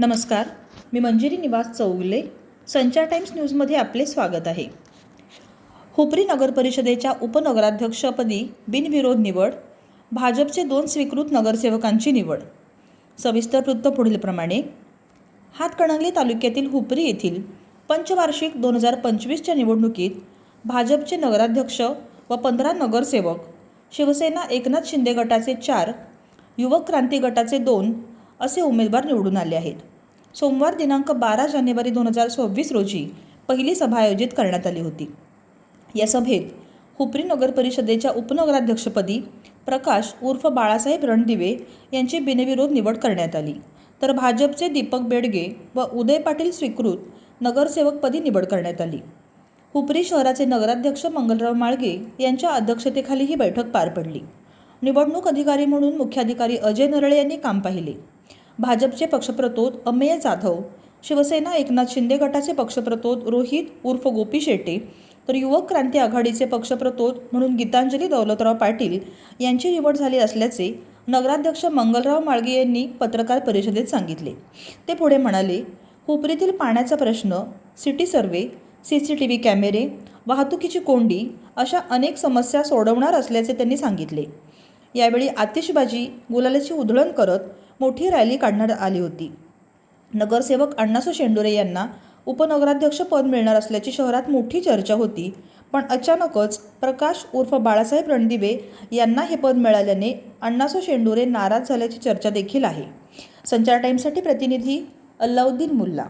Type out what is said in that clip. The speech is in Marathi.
नमस्कार मी मंजिरी निवास चौगुले संचार टाइम्स न्यूजमध्ये आपले स्वागत आहे. हुपरी नगर परिषदेच्या उपनगराध्यक्षपदी बिनविरोध निवड भाजपचे दोन स्वीकृत नगरसेवकांची निवड. सविस्तर वृत्त पुढीलप्रमाणे. हातकणंगले तालुक्यातील हुपरी येथील पंचवार्षिक दोन हजार पंचवीसच्या निवडणुकीत भाजपचे नगराध्यक्ष व पंधरा नगरसेवक शिवसेना एकनाथ शिंदे गटाचे चार युवक क्रांती गटाचे दोन असे उमेदवार निवडून आले आहेत. सोमवार दिनांक बारा जानेवारी दोन हजार सव्वीस रोजी पहिली सभा आयोजित करण्यात आली होती. या सभेत हुपरी नगर परिषदेच्या उपनगराध्यक्षपदी प्रकाश उर्फ बाळासाहेब रणदिवे यांची बिनविरोध निवड करण्यात आली. तर भाजपचे दीपक बेडगे व उदय पाटील स्वीकृत नगरसेवकपदी निवड करण्यात आली. हुपरी शहराचे नगराध्यक्ष मंगलराव माळगे यांच्या अध्यक्षतेखाली ही बैठक पार पडली. निवडणूक अधिकारी म्हणून मुख्याधिकारी अजय नरळे यांनी काम पाहिले. भाजपचे पक्षप्रतोद अमेय जाधव. शिवसेना एकनाथ शिंदे गटाचे पक्षप्रतोद रोहित उर्फ गोपी शेट्टे. तर युवक क्रांती आघाडीचे पक्षप्रतोद म्हणून गीतांजली दौलतराव पाटील यांची निवड झाली असल्याचे नगराध्यक्ष मंगलराव माळगे यांनी पत्रकार परिषदेत सांगितले. ते पुढे म्हणाले हुपरीतील पाण्याचा प्रश्न city survey C C T V कॅमेरे वाहतुकीची कोंडी अशा अनेक समस्या सोडवणार असल्याचे त्यांनी सांगितले. यावेळी आतिषबाजी गुलालाची उधळण करत मोठी रॅली काढण्यात आली होती. नगरसेवक अण्णासू शेंडुरे यांना उपनगराध्यक्ष पद मिळणार असल्याची शहरात मोठी चर्चा होती पण अचानकच प्रकाश उर्फ बाळासाहेब रणदिवे यांना हे पद मिळाल्याने अण्णासू शेंडुरे नाराज झाल्याची चर्चा देखील आहे. संचार टाईमसाठी प्रतिनिधी अल्लाउद्दीन मुल्ला.